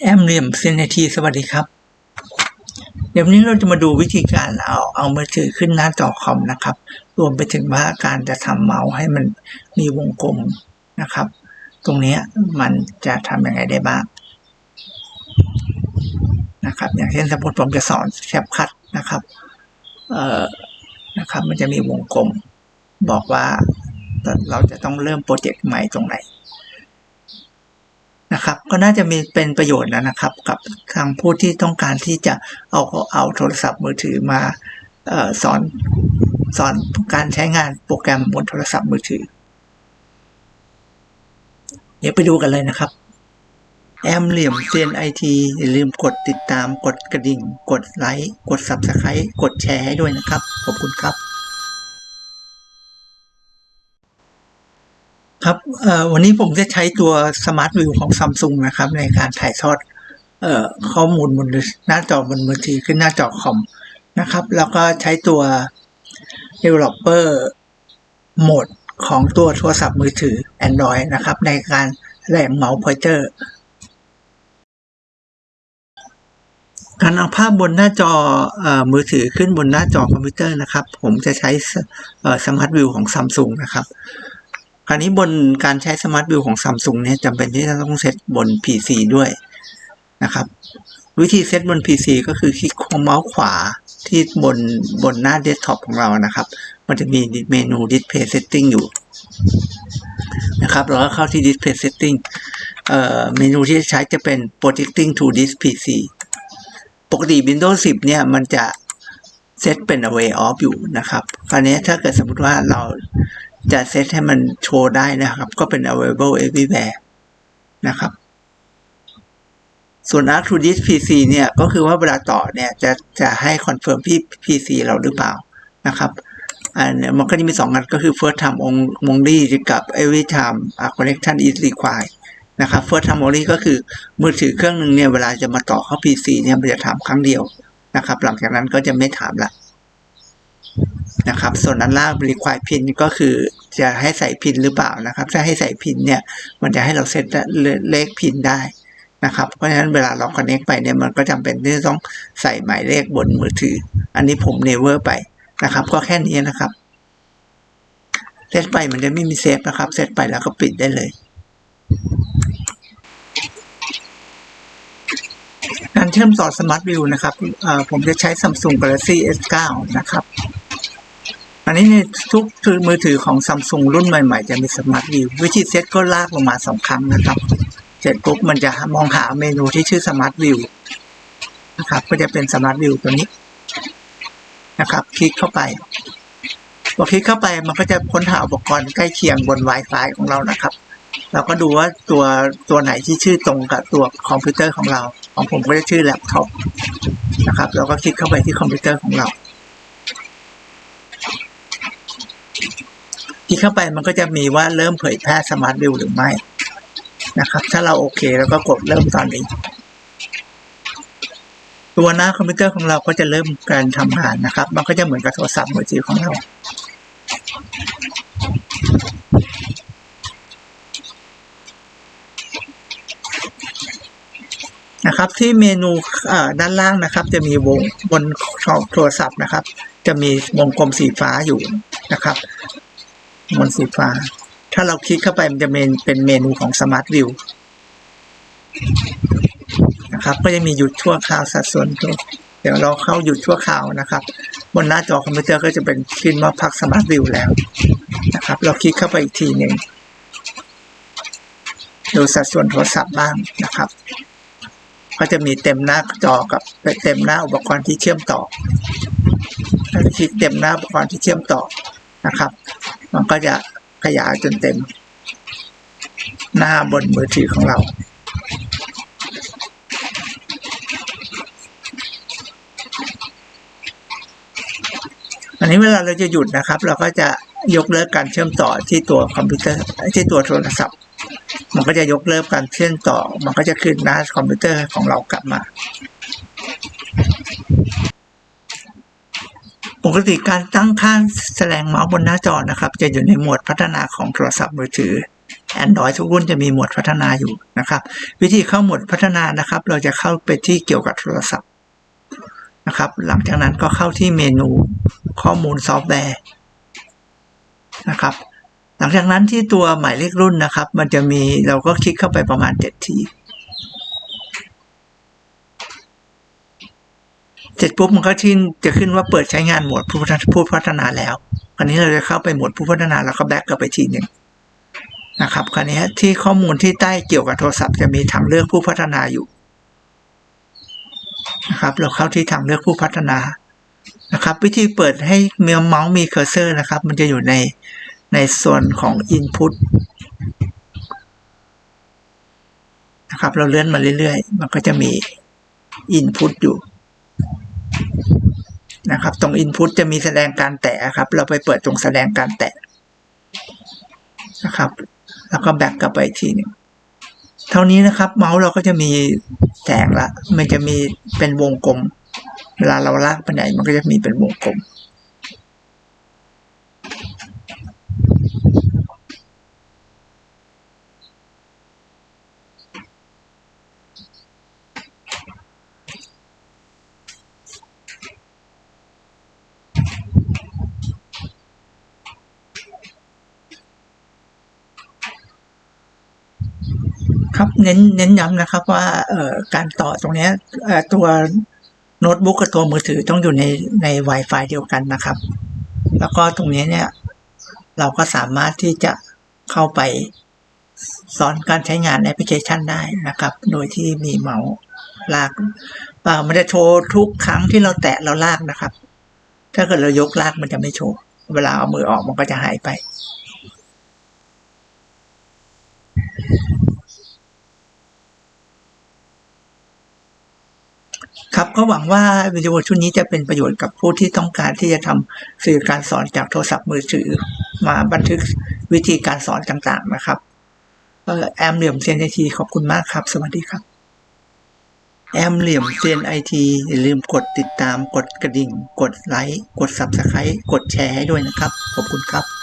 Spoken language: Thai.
แอมเรียมเซนทีสวัสดีครับ เดี๋ยววันนี้เราจะมาดูวิธีการเอาเอามือถือขึ้นหน้าจอคอมนะครับ รวมไปถึงว่าการจะทำเมาส์ให้มันมีวงกลมนะครับ ตรงนี้มันจะทำยังไงได้บ้างนะครับ อย่างเช่นสมมติผมจะสอนแคปคัดนะครับ เอ่อ นะครับ มันจะมีวงกลม บอกว่าเราจะต้องเริ่มโปรเจกต์ใหม่ตรงไหน นะครับ ก็น่าจะมีเป็นประโยชน์นะนะครับ กับทางผู้ที่ต้องการที่จะเอาเอาโทรศัพท์มือถือมาออสอนสอนการใช้งานโปรแกรมบนโทรศัพท์มือถือ เดี๋ยวไปดูกันเลยนะครับ แอมเหลี่ยมเซียนไอทีอย่าลืมกดติดตามกดกระดิ่ง กดไลค์ กด Subscribe กดแชร์ให้ด้วยนะครับ ขอบคุณครับ ครับวันนี้ผมจะใช้ตัว Smart View ของ Samsung นะครับ ในการถ่ายทอดออข้อมูลบนหน้าจอบนมือถือขึ้นหน้าจอคอมนะครับ แล้วก็ใช้ตัว Developer Mode ของตัวโทรศัพท์มือถือ Android นะครับ ในการแหลมเมาส์พอยเตอร์การเอาภาพบนหน้าจออมือถือขึ้นบนหน้าจอคอมพิวเตอร์นะครับ ผมจะใช้สมาร์ทวิวของ Samsung นะครับ คราวนี้บนการใช้สมาร์ทวิวของ Samsung เนี่ยจำเป็นที่จะต้องเซตบน PC ด้วยนะครับ วิธีเซตบน PC ก็คือคลิกเมาส์ขวาที่บนบนหน้าเดสก์ท็อปของเรานะครับ มันจะมีเมนู Display Setting อยู่นะครับเราก็เข้าที่ Display Setting เอ่อเมนูที่ใช้จะเป็น Projecting to this PC ปกติ Windows 10 เนี่ยมันจะเซตเป็น away off อยู่นะครับ คราวนี้ถ้าเกิดสมมติว่าเรา จะเซตให้มันโชว์ได้นะครับ ก็เป็น available everywhere นะครับ ส่วน Arc to Disk PC เนี่ยก็คือว่าเวลาต่อเนี่ยจะจะให้คอนเฟิร์มที่ PC เราหรือเปล่านะครับอันนี้มันก็จะมีสองอันก็คือ first time only กับ every time a connection is required นะครับ first time only ก็คือมือถือเครื่องหนึ่งเนี่ยเวลาจะมาต่อเข้า PC เนี่ยมันจะถามครั้งเดียวนะครับ หลังจากนั้นก็จะไม่ถามละ นะครับ ส่วนอันล่าง require pin ก็คือจะให้ใส่พินหรือเปล่านะครับ ถ้าให้ใส่พินเนี่ย มันจะให้เราเซตเลขพินได้นะครับ เพราะฉะนั้นเวลาเรา connect ไปเนี่ย มันก็จำเป็นที่ต้องใส่หมายเลขบนมือถือ อันนี้ผม never ไปนะครับ ก็แค่นี้นะครับ เซตไปมันจะไม่มีเซฟนะครับ เซตไปแล้วก็ปิดได้เลย การเชื่อมต่อ Smart View นะครับ ผมจะใช้ Samsung Galaxy S9 นะครับ อันนี้ในทุกมือถือของ Samsung รุ่นใหม่ๆ จะมี Smart View วิธีเซตก็ลากลงมาสองครั้งนะครับ เสร็จปุ๊บมันจะมองหาเมนูที่ชื่อ Smart View นะครับ ก็จะเป็น Smart View ตัวนี้นะครับ คลิกเข้าไปพอคลิกเข้าไปมันก็จะค้นหาอุปกรณ์ใกล้เคียงบน Wi-Fi ของเรานะครับ เราก็ดูว่าตัวตัวไหนที่ชื่อตรงกับตัวคอมพิวเตอร์ของเรา ของผมก็จะชื่อแล็ปท็อปนะครับ เราก็คลิกเข้าไปที่คอมพิวเตอร์ของเรา คลิกเข้าไปมันก็จะมีว่าเริ่มเผยแพร่สมาร์ทวิวหรือไม่นะครับ ถ้าเราโอเคแล้วก็กดเริ่มตอนนี้ ตัวหน้าคอมพิวเตอร์ของเราก็จะเริ่มการทำงานนะครับ มันก็จะเหมือนกับโทรศัพท์มือถือของเรานะครับที่เมนูด้านล่างนะครับ จะมีวงบนโทรศัพท์นะครับ จะมีวงกลมสีฟ้าอยู่นะครับ บนสีฟ้า ถ้าเราคลิกเข้าไปมันจะเป็นเป็นเมนูของ Smart View นะครับก็จะมีหยุดชั่วคราวสัดส่วนตัวเดี๋ยวเราเข้าหยุดชั่วคราวนะครับ บนหน้าจอคอมพิวเตอร์ก็จะเป็นขึ้นว่าพัก Smart View แล้วนะครับ เราคลิกเข้าไปอีกทีหนึ่งดูสัดส่วนโทรศัพท์บ้างนะครับ ก็จะมีเต็มหน้าจอกับเต็มหน้าอุปกรณ์ที่เชื่อมต่อถ้าคลิกเต็มหน้าอุปกรณ์ที่เชื่อมต่อนะครับ มันก็จะขยายจนเต็ม หน้าบนมือถือของเรา อันนี้เวลาเราจะหยุดนะครับ เราก็จะยกเลิกการเชื่อมต่อที่ตัวคอมพิวเตอร์ที่ตัวโทรศัพท์ มันก็จะยกเลิกการเชื่อมต่อ มันก็จะขึ้นหน้าคอมพิวเตอร์ของเรากลับมา ปกติการตั้งค่าแสดงเมาส์บนหน้าจอนะครับ จะอยู่ในหมวดพัฒนาของโทรศัพท์มือถือ Android ทุกรุ่นจะมีหมวดพัฒนาอยู่นะครับ วิธีเข้าหมวดพัฒนานะครับ เราจะเข้าไปที่เกี่ยวกับโทรศัพท์นะครับ หลังจากนั้นก็เข้าที่เมนูข้อมูลซอฟต์แวร์นะครับ หลังจากนั้นที่ตัวหมายเลขรุ่นนะครับ มันจะมีเราก็คลิกเข้าไปประมาณเจ็ดที เสร็จปุ๊บมันก็ที่จะขึ้นว่าเปิดใช้งานโหมดผู้พัฒนาผู้พัฒนาแล้วคราวนี้เราจะเข้าไปโหมดผู้พัฒนาแล้วก็แบ็กกลับไปทีหนึ่งนะครับคราวนี้ที่ข้อมูลที่ใต้เกี่ยวกับโทรศัพท์จะมีทางเลือกผู้พัฒนาอยู่นะครับ เราเข้าที่ทางเลือกผู้พัฒนานะครับ วิธีเปิดให้เมียเมาส์มีเคอร์เซอร์นะครับ มันจะอยู่ในในส่วนของ Input นะครับ เราเลื่อนมาเรื่อยๆ มันก็จะมี Input อยู่ นะครับ ตรง Input จะมีแสดงการแตะครับ เราไปเปิดตรงแสดงการแตะนะครับ แล้วก็แบ็กกลับไปอีกทีหนึ่งเท่านี้นะครับ เมาส์เราก็จะมีแสงละ มันจะมีเป็นวงกลม เวลาเราลากไปไหนมันก็จะมีเป็นวงกลม เน้นเน้นย้ำนะครับว่าการต่อตรงนี้ตัวโน้ตบุ๊กกับตัวมือถือต้องอยู่ในใน Wi-Fi เดียวกันนะครับ แล้วก็ตรงนี้เนี่ย เราก็สามารถที่จะเข้าไปสอนการใช้งานแอปพลิเคชันได้นะครับ โดยที่มีเมาส์ลากเปล่ามันจะโชว์ทุกครั้งที่เราแตะเราลากนะครับ ถ้าเกิดเรายกลากมันจะไม่โชว์ เวลาเอามือออกมันก็จะหายไป ครับก็หวังว่าวิดีโอชุดนี้จะเป็นประโยชน์กับผู้ที่ต้องการที่จะทำสื่อการสอนจากโทรศัพท์มือถือ มาบันทึกวิธีการสอนต่างๆนะครับแอมเหลี่ยมเซียนไอทีขอบคุณมากครับ สวัสดีครับ แอมเหลี่ยมเซียนไอทีอย่าลืมกดติดตามกดกระดิ่ง กดไลค์ กด Subscribe กดแชร์ให้ด้วยนะครับ ขอบคุณครับ